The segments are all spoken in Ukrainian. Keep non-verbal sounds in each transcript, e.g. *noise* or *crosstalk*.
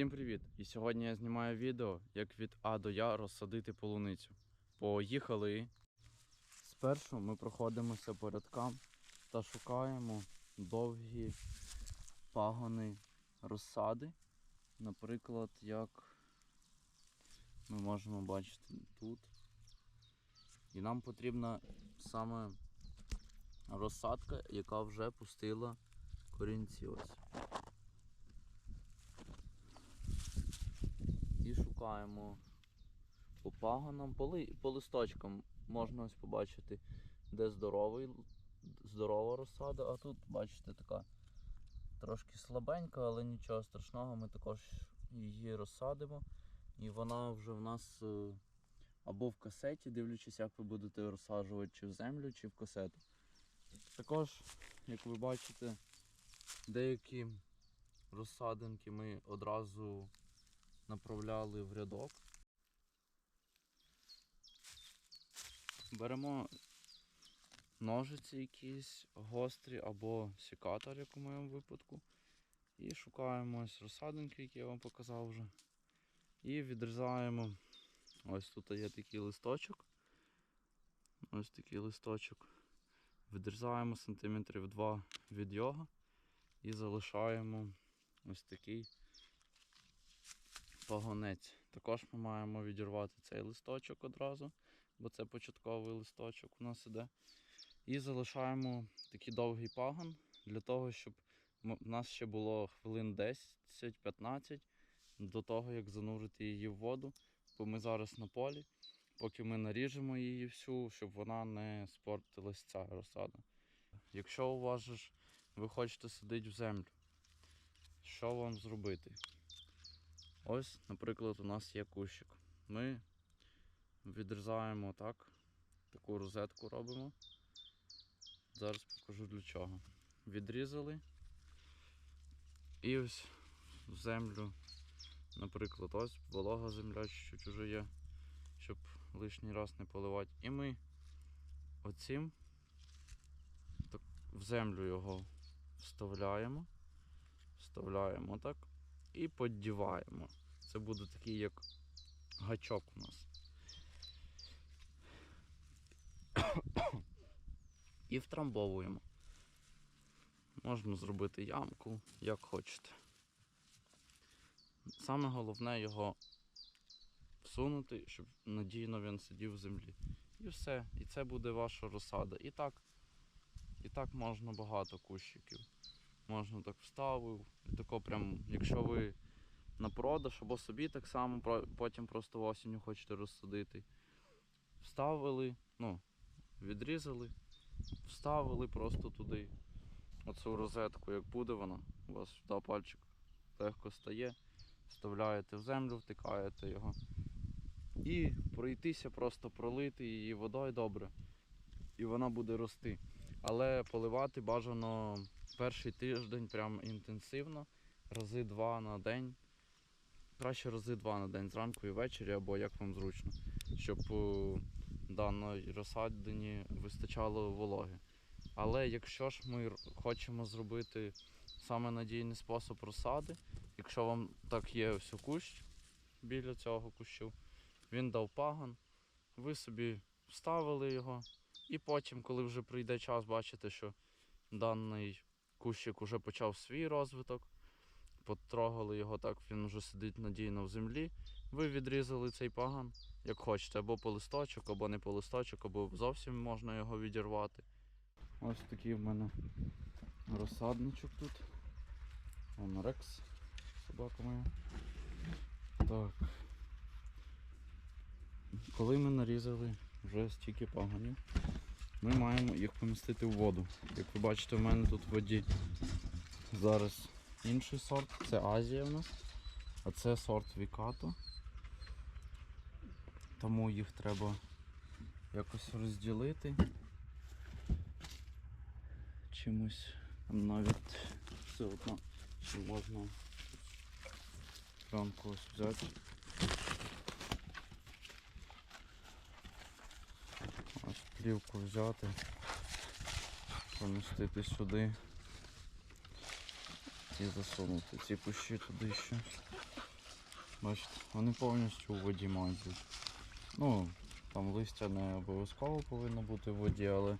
Всім привіт! І сьогодні я знімаю відео, як від А до Я розсадити полуницю. Поїхали! Спершу ми проходимося по рядкам та шукаємо довгі пагони розсади. Наприклад, як ми можемо бачити тут. І нам потрібна саме розсадка, яка вже пустила корінці. Ось. І шукаємо по пагонам, по, ли- по листочкам можна ось побачити, де здоровий, здорова розсада, а тут, бачите, така трошки слабенька, але нічого страшного, ми також її розсадимо. І вона вже в нас е, або в касеті, дивлячись, як ви будете розсаджувати, чи в землю, чи в касету. Також, як ви бачите, деякі розсадинки ми одразу направляли в рядок. Беремо ножиці якісь гострі або секатор, як у моєму випадку. І шукаємо ось розсадинки, які я вам показав вже. І відрізаємо. Ось тут є такий листочок. Ось такий листочок. Відрізаємо сантиметрів 2 від його і залишаємо ось такий пагонець. Також ми маємо відірвати цей листочок одразу, бо це початковий листочок у нас іде. І залишаємо такий довгий пагон для того, щоб в нас ще було хвилин 10-15 до того, як занурити її в воду. Бо ми зараз на полі, поки ми наріжемо її всю, щоб вона не спортилась ця розсада. Якщо у ви хочете садити в землю, що вам зробити? Ось, наприклад, у нас є кущик. Ми відрізаємо так, таку розетку робимо. Зараз покажу для чого. Відрізали. І ось в землю, наприклад, ось волога земля чуть-чуть уже є, щоб лишній раз не поливати. І ми оцим так, в землю його вставляємо. Вставляємо так і поддіваємо. Це буде такий як гачок у нас. *coughs* І втрамбовуємо. Можна зробити ямку, як хочете. Саме головне його всунути, щоб надійно він сидів в землі. І все. І це буде ваша розсада. І так, і так можна багато кущиків. Можна так вставив. І тако прям, якщо ви на продаж або собі так само, потім просто осінню хочете розсадити. Вставили, ну, відрізали, вставили просто туди. Оцю розетку, як буде вона, у вас сюди пальчик легко стає, вставляєте в землю, втикаєте його. І пройтися, просто пролити її водою добре. І вона буде рости. Але поливати бажано перший тиждень прям інтенсивно, рази два на день. Краще рази два на день, зранку і ввечері, або як вам зручно, щоб у даної розсадині вистачало вологи. Але якщо ж ми хочемо зробити саме надійний спосіб розсади, якщо вам так є ось кущ біля цього кущу, він дав пагон, ви собі вставили його, і потім, коли вже прийде час, бачите, що даний кущик вже почав свій розвиток, потрогали його так, він вже сидить надійно в землі. Ви відрізали цей паган, як хочете, або по листочок, або не по листочок, або зовсім можна його відірвати. Ось такий в мене розсадничок тут. Вон Рекс, собака моя. Так. Коли ми нарізали вже стільки паганів, ми маємо їх помістити в воду. Як ви бачите, в мене тут в воді зараз інший сорт, це Азія в нас, а це сорт Вікато. Тому їх треба якось розділити. Чимось навіть все одно можна пленку ось взяти. Ось плівку взяти, помістити сюди і засунути ці кущі туди ще. Бачите, вони повністю у воді мають бути. Ну, там листя не обов'язково повинно бути в воді, але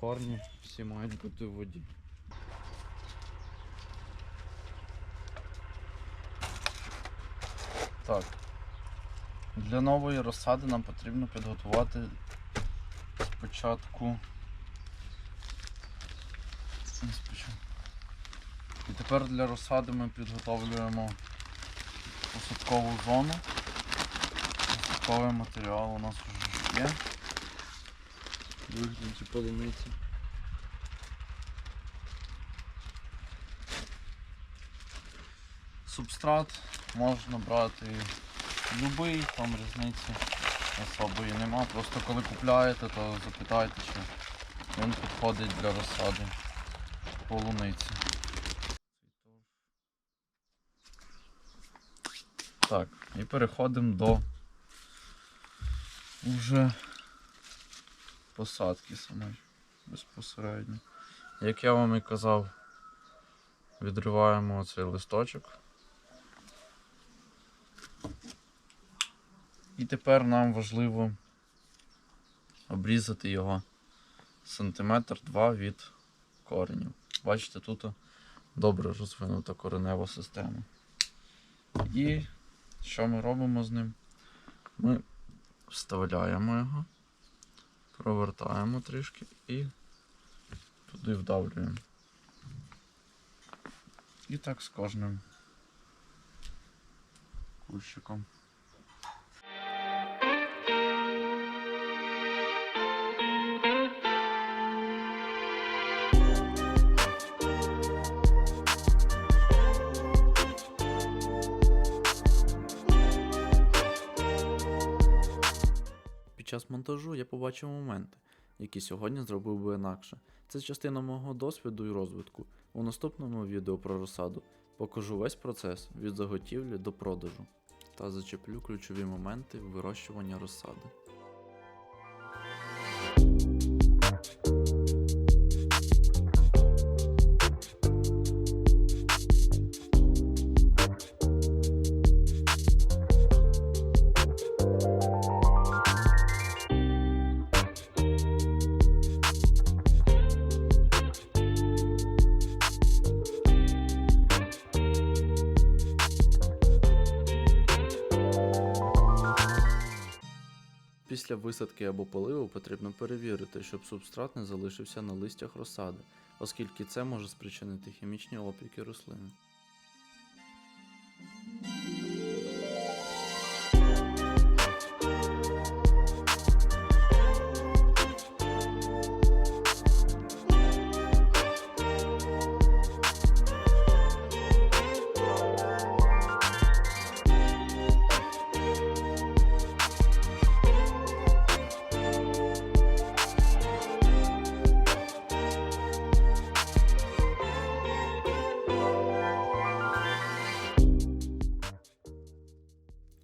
корні всі мають бути в воді. Так. Для нової розсади нам потрібно підготувати спочатку. І тепер для розсади ми підготовлюємо посадкову зону. Посадковий матеріал у нас вже є. Вигляді полуниці. Субстрат можна брати любий, там різниці особої нема. Просто коли купляєте, то запитайте, чи він підходить для розсади полуниці. Так, і переходимо до вже посадки самої безпосередньо. Як я вам і казав, відриваємо цей листочок. І тепер нам важливо обрізати його сантиметр два від коренів. Бачите, тут добре розвинута коренева система. І що ми робимо з ним? Ми вставляємо його, провертаємо трішки і туди вдавлюємо. І так з кожним кущиком. Час монтажу я побачив моменти, які сьогодні зробив би інакше. Це частина мого досвіду і розвитку. У наступному відео про розсаду покажу весь процес від заготівлі до продажу та зачеплю ключові моменти вирощування розсади. Після висадки або поливу потрібно перевірити, щоб субстрат не залишився на листях розсади, оскільки це може спричинити хімічні опіки рослини.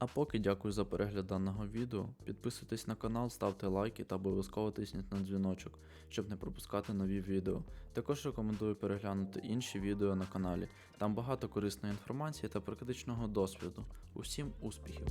А поки дякую за перегляд даного відео. Підписуйтесь на канал, ставте лайки та обов'язково тисніть на дзвіночок, щоб не пропускати нові відео. Також рекомендую переглянути інші відео на каналі. Там багато корисної інформації та практичного досвіду. Усім успіхів!